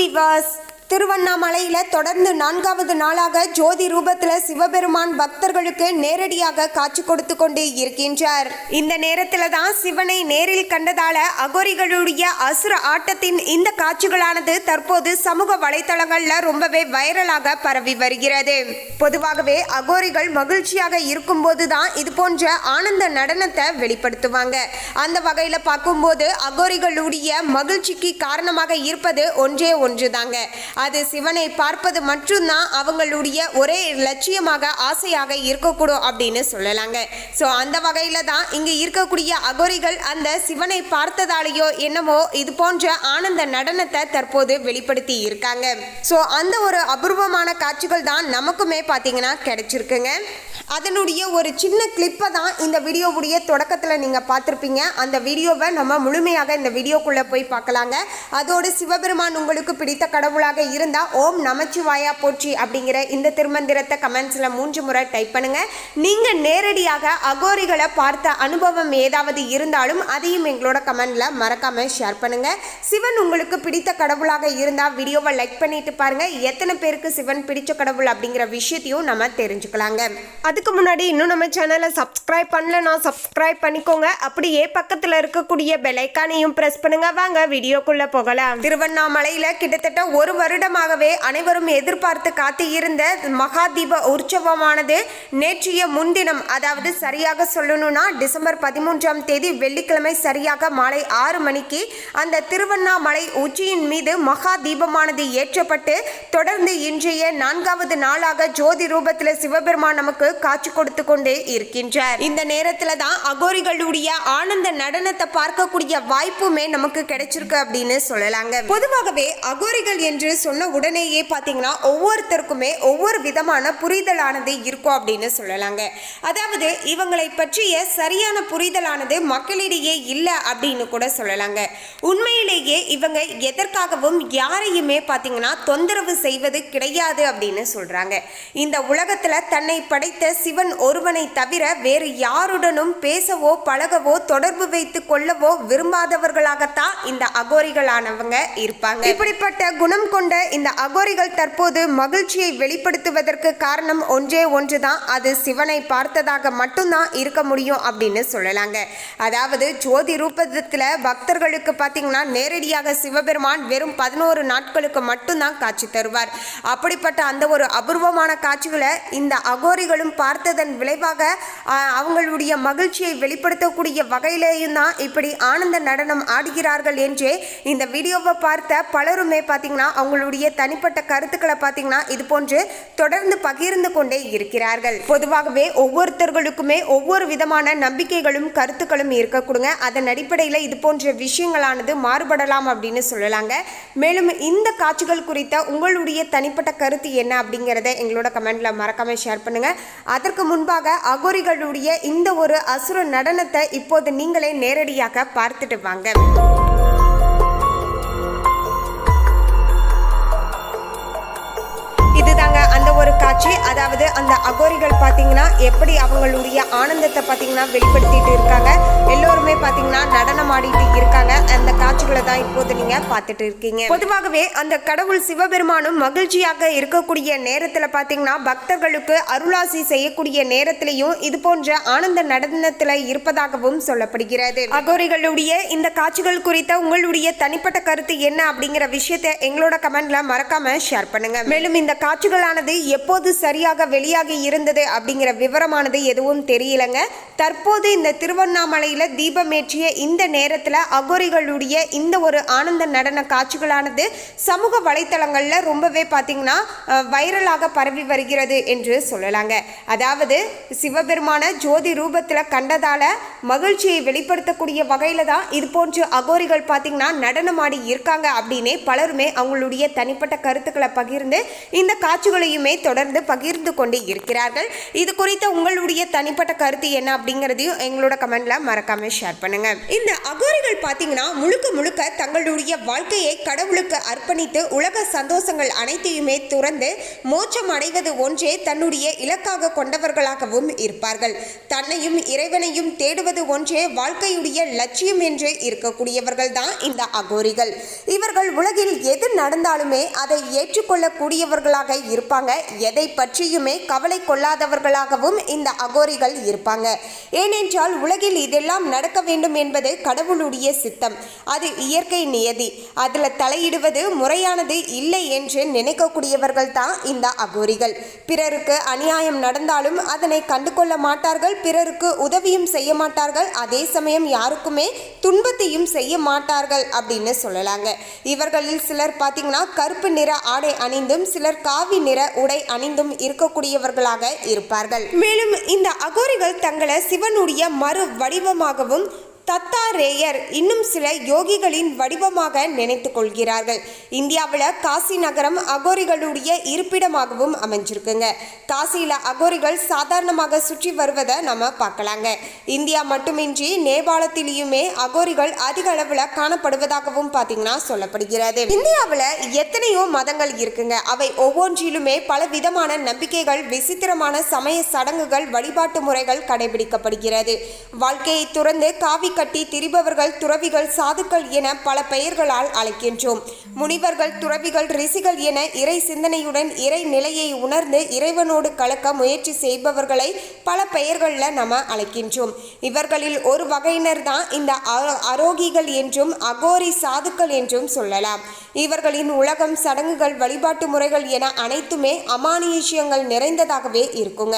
விவாஸ் திருவண்ணாமலையில் தொடர்ந்து நான்காவது நாளாக ஜோதி ரூபத்தில் சிவபெருமான் பக்தர்களுக்கு நேரடியாக காட்சி கொடுத்து கொண்டு இருக்கின்றார். இந்த நேரத்தில் தான் சிவனை நேரில் கண்டதால அகோரிகளுடைய அசுர ஆட்டத்தின் இந்த காட்சிகளானது தற்போது சமூக வலைதளங்களில் ரொம்பவே வைரலாக பரவி வருகிறது. பொதுவாகவே அகோரிகள் மகிழ்ச்சியாக இருக்கும்போது தான் இது போன்ற ஆனந்த நடனத்தை வெளிப்படுத்துவாங்க. அந்த வகையில் பார்க்கும்போது அகோரிகளுடைய மகிழ்ச்சிக்கு காரணமாக இருப்பது ஒன்றே ஒன்றுதாங்க. அது சிவனை பார்ப்பது மட்டும்தான் அவங்களுடைய ஒரே லட்சியமாக ஆசையாக இருக்கக்கூடும் அப்படின்னு சொல்லலாங்க. ஸோ அந்த வகையில் தான் இங்கே இருக்கக்கூடிய அகோரிகள் அந்த சிவனை பார்த்ததாலேயோ என்னமோ இது போன்ற ஆனந்த நடனத்தை தற்போது வெளிப்படுத்தி இருக்காங்க. ஸோ அந்த ஒரு அபூர்வமான காட்சிகள் தான் நமக்குமே பார்த்தீங்கன்னா கிடைச்சிருக்குங்க. அதனுடைய ஒரு சின்ன கிளிப்பை தான் இந்த வீடியோவுடைய தொடக்கத்தில் நீங்கள் பார்த்துருப்பீங்க அந்த வீடியோவை நம்ம முழுமையாக இந்த வீடியோக்குள்ளே போய் பார்க்கலாங்க. அதோடு சிவபெருமான் உங்களுக்கு பிடித்த கடவுளாக இருந்தால் ஓம் நமச்சிவாயா போற்றி அப்படிங்கிற இந்த திருமந்திரத்தை கமெண்ட்ஸில் மூன்று முறை டைப் பண்ணுங்கள் நீங்கள் நேரடியாக அகோரிகளை பார்த்த அனுபவம் ஏதாவது இருந்தாலும் அதையும் எங்களோட கமெண்டில் மறக்காமல் ஷேர் பண்ணுங்கள் சிவன் உங்களுக்கு பிடித்த கடவுளாக இருந்தால் வீடியோவை லைக் பண்ணிட்டு பாருங்கள் எத்தனை பேருக்கு சிவன் பிடிச்ச கடவுள் அப்படிங்கிற விஷயத்தையும் நம்ம தெரிஞ்சுக்கலாங்க. அதுக்கு முன்னாடி இன்னும் நம்ம சேனலை சப்ஸ்கிரைப் நான் சப்ஸ்கிரைப் பண்ணிக்கோங்க. அப்படியே பக்கத்தில் இருக்கக்கூடிய பெலைக்கானையும் ப்ரெஸ் பண்ணுங்க. வாங்க வீடியோக்குள்ளே போகலாம். திருவண்ணாமலையில் கிட்டத்தட்ட ஒரு வருடம் வருடமாகவே அனைவரும் எதிர்பார்த்து காத்து இருந்த மகாதீப உற்சவமானது நேற்றைய முன்தினம் அதாவது சரியாக சொல்லணும்னா டிசம்பர் பதிமூன்றாம் தேதி வெள்ளிக்கிழமை சரியாக மாலை ஆறு மணிக்கு அந்த திருவண்ணாமலை உச்சியின் மீது மகா தீபமானது ஏற்றப்பட்டு தொடர்ந்து இன்றைய நான்காவது நாளாக ஜோதி ரூபத்தில் சிவபெருமான் நமக்கு காட்சி கொடுத்து கொண்டே இருக்கின்றார். இந்த நேரத்துல தான் அகோரிகளுடைய ஆனந்த நடனத்தை பார்க்கக்கூடிய வாய்ப்புமே நமக்கு கிடைச்சிருக்கு அப்படின்னு சொல்லலாங்க. பொதுவாகவே அகோரிகள் என்று சொன்ன உடனேயே பார்த்தீங்கன்னா ஒவ்வொருத்தருக்குமே ஒவ்வொரு விதமான புரிதலானது இருக்கும் அப்படின்னு சொல்லலாங்க. அதாவது இவங்களை பற்றிய சரியான புரிதலானது மக்களிடையே இல்லை அப்படின்னு கூட சொல்லலாங்க. உண்மையிலேயே இவங்க எதற்காகவும் யாரையுமே பார்த்தீங்கன்னா தொந்தரவு செய்வது கிடையாது அப்படின்னு சொல்கிறாங்க இந்த உலகத்தில் தன்னை படைத்த சிவன் ஒருவனை தவிர வேறு யாருடனும் பேசவோ பழகவோ தொடர்பு வைத்து கொள்ளவோ விரும்பாதவர்களாகத்தான் இந்த அகோரிகளானவங்க இருப்பாங்க. இப்படிப்பட்ட குணம் கொண்ட இந்த அகோரிகள் தற்போது மகிழ்ச்சியை வெளிப்படுத்துவதற்கு காரணம் ஒன்றே ஒன்றுதான். அது சிவனை பார்த்ததாக மட்டும்தான் இருக்க முடியும் அப்படின்னு சொல்லலாங்க. அதாவது ஜோதி ரூபத்தில் பக்தர்களுக்கு பார்த்தீங்கன்னா நேரடியாக சிவபெருமான் வெறும் பதினோரு நாட்களுக்கு மட்டும்தான் காட்சி தருவார். அப்படிப்பட்ட அந்த ஒரு அபூர்வமான காட்சிகளை இந்த அகோரிகளும் பார்த்ததன் விளைவாக அவங்களுடைய மகிழ்ச்சியை வெளிப்படுத்தக்கூடிய வகையிலேயும் தான் இப்படி ஆனந்த நடனம் ஆடுகிறார்கள் என்றே இந்த வீடியோவை பார்த்த பலருமே பார்த்தீங்கன்னா அவங்களுடைய தனிப்பட்ட கருத்துக்களை பார்த்தீங்கன்னா இது போன்று தொடர்ந்து பகிர்ந்து கொண்டே இருக்கிறார்கள். பொதுவாகவே ஒவ்வொருத்தர்களுக்குமே ஒவ்வொரு விதமான நம்பிக்கைகளும் கருத்துக்களும் இருக்கக்கூடுங்க அதன் அடிப்படையில் இது போன்ற விஷயங்களானது மாறுபடலாம் அப்படின்னு சொல்லலாங்க. மேலும் இந்த காட்சிகள் குறித்த உங்களுடைய தனிப்பட்ட கருத்து என்ன அப்படிங்கிறத எங்களோட கமெண்ட்ல மறக்காம ஷேர் பண்ணுங்க. அதற்கு முன்பாக அகோரிகளுடைய இந்த ஒரு அசுர நடனத்தை இப்போது நீங்களே நேரடியாக பார்த்துட்டு வாங்க. அதாவது அந்த அகோரிகள் பார்த்தீங்கன்னா எப்படி அவங்களுடைய ஆனந்தத்தை பார்த்தீங்கன்னா வெளிப்படுத்திட்டு இருக்காங்க. எல்லோருமே பார்த்தீங்கன்னா நடனம் ஆடிட்டு இருக்காங்க. அந்த காட்சிகளை தான் இப்போது நீங்க பார்த்துட்டு இருக்கீங்க. பொதுவாகவே அந்த கடவுள் சிவபெருமானும் மகிழ்ச்சியாக இருக்கக்கூடிய நேரத்தில் பார்த்தீங்கன்னா பக்தர்களுக்கு அருளாசி செய்யக்கூடிய நேரத்திலையும் இது போன்ற ஆனந்த நடனத்தில் இருப்பதாகவும் சொல்லப்படுகிறது. அகோரிகளுடைய இந்த காட்சிகள் குறித்த உங்களுடைய தனிப்பட்ட கருத்து என்ன அப்படிங்கிற விஷயத்தை எங்களோட கமெண்ட்ல மறக்காம ஷேர் பண்ணுங்க. மேலும் இந்த காட்சிகளானது எப்போது சரியாக வெளியாகி இருந்தது அப்படிங்கிற விவரமானது எதுவும் தெரியலங்க. தற்போது இந்த திருவண்ணாமலையில் தீபமேற்றிய இந்த நேரத்தில் அகோரிகளுடைய இந்த ஒரு ஆனந்த நடன காட்சிகளானது சமூக வலைத்தளங்களில் ரொம்பவே பார்த்தீங்கன்னா வைரலாக பரவி வருகிறது என்று சொல்லலாங்க. அதாவது சிவபெருமான ஜோதி ரூபத்தில் கண்டதால் மகிழ்ச்சியை வெளிப்படுத்தக்கூடிய வகையில் தான் இது போன்று அகோரிகள் பார்த்திங்கன்னா நடனமாடி இருக்காங்க அப்படின்னே பலருமே அவங்களுடைய தனிப்பட்ட கருத்துக்களை பகிர்ந்து இந்த காட்சிகளையுமே தொடர்ந்து பகிர்ந்து கொண்டு இருக்கிறார்கள். இது குறித்த உங்களுடைய தனிப்பட்ட கருத்து என்ன அப்படிங்கிறதையும் எங்களோட கமெண்ட்ல மறக்காம ஷேர் பண்ணுங்க. இந்த அகோரிகள் பார்த்தீங்கன்னா முழுக்க முழுக்க தங்களுடைய வாழ்க்கையை கடவுளுக்கு அர்ப்பணித்து உலக சந்தோஷங்கள் அனைத்தையுமே துறந்து மோட்சம் அடைவது ஒன்றே தன்னுடைய இலக்காக கொண்டவர்களாகவும் இருப்பார்கள். தன்னையும் இறைவனையும் தேடுவது ஒன்றே வாழ்க்கையுடைய லட்சியம் என்று இருக்கக்கூடியவர்கள் தான் இந்த அகோரிகள். இவர்கள் உலகில் எது நடந்தாலுமே அதை ஏற்றுக்கொள்ளக்கூடியவர்களாக இருப்பாங்க. எதை பற்றியும் கவலை கொள்ளாதவர்களாகவும் இந்த அகோரிகள் இருப்பாங்க. ஏனென்றால் உலகில் இதெல்லாம் நடக்க வேண்டும் என்பது கடவுளுடைய சித்தம். அது இயற்கை நியதி. அதில் தலையிடுவது முறையானது இல்லை என்று நினைக்கக்கூடியவர்கள் தான் இந்த அகோரிகள். பிறருக்கு அநியாயம் நடந்தாலும் அதனை கண்டுகொள்ள மாட்டார்கள் பிறருக்கு உதவியும் செய்ய மாட்டார்கள் அதே சமயம் யாருக்குமே துன்பத்தையும் செய்ய மாட்டார்கள் அப்படின்னு சொல்லலாங்க. இவர்களில் சிலர் பார்த்தீங்கன்னா கருப்பு நிற ஆடை அணிந்தும் சிலர் காவி நிற உடை அணிந்தும் இருக்கக்கூடியவர்களாக இருப்பார்கள். மேலும் இந்த அகோரிகள் தங்களை சிவனுடைய மறு வடிவமாகவும் தத்தாரேயர் இன்னும் சில யோகிகளின் வடிவமாக நினைத்து கொள்கிறார்கள். இந்தியாவில் காசி நகரம் அகோரிகளுடைய இருப்பிடமாகவும் அமைஞ்சிருக்குங்க. காசியில் அகோரிகள் சாதாரணமாக சுற்றி வருவதை நம்ம பார்க்கலாங்க. இந்தியா மட்டுமின்றி நேபாளத்திலேயுமே அகோரிகள் அதிக அளவில் காணப்படுவதாகவும் பார்த்தீங்கன்னா சொல்லப்படுகிறது. இந்தியாவில் எத்தனையோ மதங்கள் இருக்குங்க. அவை ஒவ்வொன்றிலுமே பல விதமான நம்பிக்கைகள் விசித்திரமான சமய சடங்குகள் வழிபாட்டு முறைகள் கடைபிடிக்கப்படுகிறது. வாழ்க்கையை துறந்து காவி கட்டி திரிபவர்கள் துறவிகள் சாதுக்கள் என பல பெயர்களால் அழைக்கின்றோம். முனிவர்கள் துறவிகள் ரிஷிகள் என இறை சிந்தனையுடன் இறை நிலையை உணர்ந்து இறைவனோடு கலக்க முயற்சி செய்பவர்களை பல பெயர்களில் நம்ம அழைக்கின்றோம். இவர்களில் ஒரு வகையினர் தான் இந்த அரோகிகள் என்றும் அகோரி சாதுக்கள் என்றும் சொல்லலாம். இவர்களின் உலகம் சடங்குகள் வழிபாட்டு முறைகள் என அனைத்துமே அமானுஷ்யங்கள் நிறைந்ததாகவே இருக்குங்க.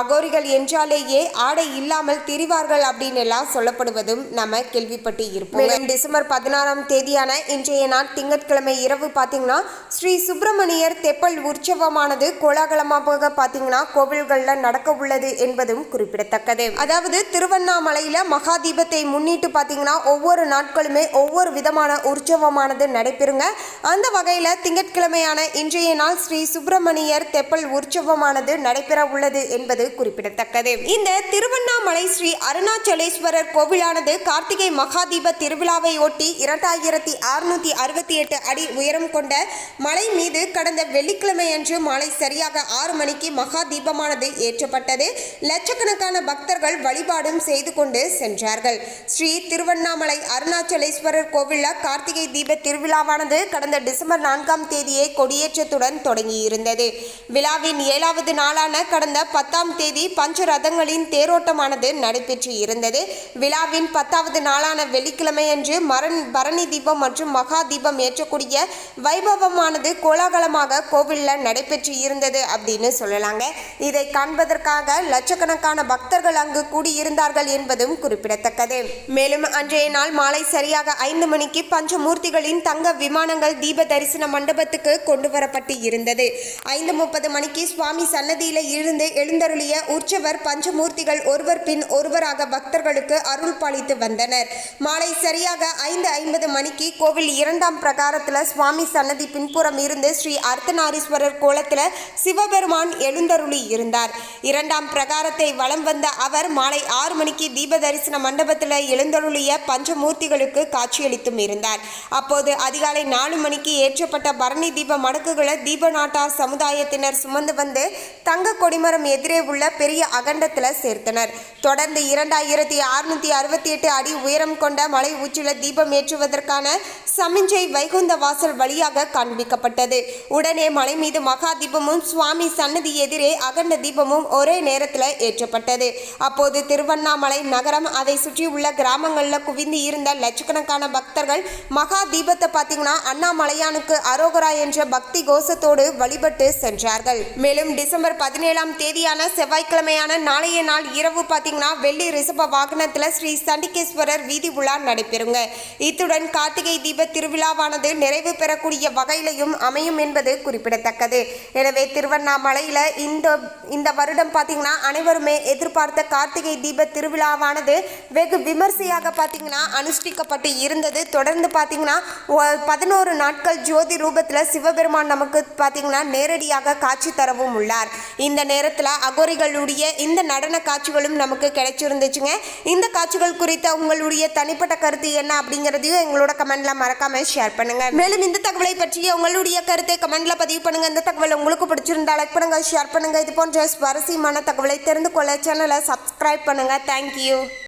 அகோரிகள் என்றாலேயே ஆடை இல்லாமல் திரிவார்கள் அப்படின்னு எல்லாம் சொல்லப்படுவது சொல்லப்படுவதும் நம்ம கேள்விப்பட்டு இருப்போம். டிசம்பர் பதினாறாம் தேதியான இன்றைய நாள் திங்கட்கிழமை இரவு பார்த்தீங்கன்னா ஸ்ரீ சுப்பிரமணியர் தெப்பல் உற்சவமானது கோலாகலமாக பார்த்தீங்கன்னா கோவில்களில் நடக்க உள்ளது என்பதும் குறிப்பிடத்தக்கது. அதாவது திருவண்ணாமலையில மகா தீபத்தை முன்னிட்டு பார்த்தீங்கன்னா ஒவ்வொரு நாட்களுமே ஒவ்வொரு விதமான உற்சவமானது நடைபெறுங்க. அந்த வகையில் திங்கட்கிழமையான இன்றைய நாள் ஸ்ரீ சுப்பிரமணியர் தெப்பல் உற்சவமானது நடைபெற உள்ளது என்பது குறிப்பிடத்தக்கது. இந்த திருவண்ணாமலை ஸ்ரீ அருணாச்சலேஸ்வரர் கோவிலானது கார்த்திகை மகாதீப திருவிழாவை ஒட்டி இரண்டாயிரத்தி அறுநூத்தி அறுபத்தி எட்டு அடி உயரம் கொண்ட மலை மீது கடந்த வெள்ளிக்கிழமையன்று மாலை சரியாக ஆறு மணிக்கு மகாதீபமானது ஏற்றப்பட்டது. லட்சக்கணக்கான பக்தர்கள் வழிபாடும் செய்து கொண்டு சென்றார்கள். ஸ்ரீ திருவண்ணாமலை அருணாச்சலேஸ்வரர் கோவிலில் கார்த்திகை தீப திருவிழாவானது கடந்த டிசம்பர் நான்காம் தேதியை கொடியேற்றத்துடன் தொடங்கியிருந்தது. விழாவின் ஏழாவது நாளான கடந்த பத்தாம் தேதி பஞ்ச ரதங்களின் தேரோட்டமானது நடைபெற்று இருந்தது. விழாவின் பத்தாவது நாளான வெள்ளிக்கிழமை அன்று மரண் பரணி தீபம் மற்றும் மகா தீபம் ஏற்றக்கூடிய வைபவமானது கோலாகலமாக கோவிலில் நடைபெற்று இருந்தது அப்படின்னு சொல்லலாங்க. இதை காண்பதற்காக லட்சக்கணக்கான பக்தர்கள் அங்கு கூடியிருந்தார்கள் என்பதும் குறிப்பிடத்தக்கது. மேலும் அன்றைய நாள் மாலை சரியாக ஐந்து மணிக்கு பஞ்சமூர்த்திகளின் தங்க விமானங்கள் தீப தரிசன மண்டபத்துக்கு கொண்டு வரப்பட்டு இருந்தது. ஐந்து முப்பது மணிக்கு சுவாமி சன்னதியில இருந்து எழுந்தருளிய உற்சவர் பஞ்சமூர்த்திகள் ஒருவர் பின் ஒருவராக பக்தர்களுக்கு அருள் பாலித்து வந்தனர். மாலை சரியாக ஐந்து ஐம்பது மணிக்கு கோவில் இரண்டாம் பிரகாரத்தில் சுவாமி சன்னதி பின்புறம் இருந்து ஸ்ரீ அர்த்தநாரீஸ்வரர் கோலத்தில் சிவபெருமான் எழுந்தருளி இருந்தார். இரண்டாம் பிரகாரத்தை வலம் வந்த அவர் மாலை ஆறு மணிக்கு தீப தரிசன மண்டபத்தில் எழுந்தருளிய பஞ்சமூர்த்திகளுக்கு காட்சியளித்தும் இருந்தார். அப்போது அதிகாலை நாலு மணிக்கு ஏற்றப்பட்ட பரணி தீப மடக்குகளை தீப நாட்டார் சமுதாயத்தினர் சுமந்து வந்து தங்க கொடிமரம் எதிரே உள்ள பெரிய அகண்டத்தில் சேர்த்தனர். தொடர்ந்து இரண்டாயிரத்தி அறுநூத்தி அறுபத்தி எட்டு அடி உயரம் கொண்ட மலை உச்சில தீபம் ஏற்றுவதற்கான சமிஞ்சை வைகுந்த வாசல் வழியாக காண்பிக்கப்பட்டது. உடனே மலை மீது மகா தீபமும் சுவாமி சன்னதி எதிரே அகண்ட தீபமும் ஒரே நேரத்தில் ஏற்றப்பட்டது. அப்போது திருவண்ணாமலை நகரம் அதை சுற்றியுள்ள கிராமங்களில் குவிந்து இருந்த லட்சக்கணக்கான பக்தர்கள் மகா தீபத்தை பார்த்தீங்கன்னா அண்ணாமலையானுக்கு அரோகரா என்ற பக்தி கோஷத்தோடு வழிபட்டு சென்றார்கள். மேலும் டிசம்பர் பதினேழாம் தேதியான செவ்வாய்க்கிழமையான நாளைய நாள் இரவு பார்த்தீங்கன்னா வெள்ளி ரிஷப வாகனத்தில் ஸ்ரீ சண்டிகேஸ்வரர் வீதி உலா நடைபெறுங்க. இத்துடன் கார்த்திகை தீப திருவிழாவானது நிறைவு பெறக்கூடிய வகையிலையும் அமையும் என்பது குறிப்பிடத்தக்கது. எனவே திருவண்ணாமலையில் இந்த இந்த வருடம் பார்த்தீங்கன்னா அனைவருமே எதிர்பார்த்த கார்த்திகை தீப திருவிழாவானது வெகு விமர்சையாக பார்த்தீங்கன்னா அனுஷ்டிக்கப்பட்டு இருந்தது. தொடர்ந்து பார்த்தீங்கன்னா பதினோரு நாட்கள் ஜோதி ரூபத்தில் சிவபெருமான் நமக்கு பார்த்தீங்கன்னா நேரடியாக காட்சி தரவும் உள்ளார். இந்த நேரத்தில் அகோரிகளுடைய இந்த நடன காட்சிகளும் நமக்கு கிடைச்சிருந்துச்சுங்க. இந்த காட்சிகள் குறித்த உங்களுடைய தனிப்பட்ட கருத்து என்ன அப்படிங்கிறதையும் எங்களோட கமெண்ட்ல மறக்காம ஷேர் பண்ணுங்க. மேலும் இந்த தகவலை பற்றிய உங்களுடைய கருத்தை கமெண்ட்ல பதிவு பண்ணுங்க. இந்த தகவல் உங்களுக்கு பிடிச்சிருந்தா லைக் பண்ணுங்க ஷேர் பண்ணுங்க. இது போன்ற சுவாரஸ்யமான தகவலை தெரிந்து கொள்ள சேனலை சப்ஸ்கிரைப் பண்ணுங்க. தேங்க்யூ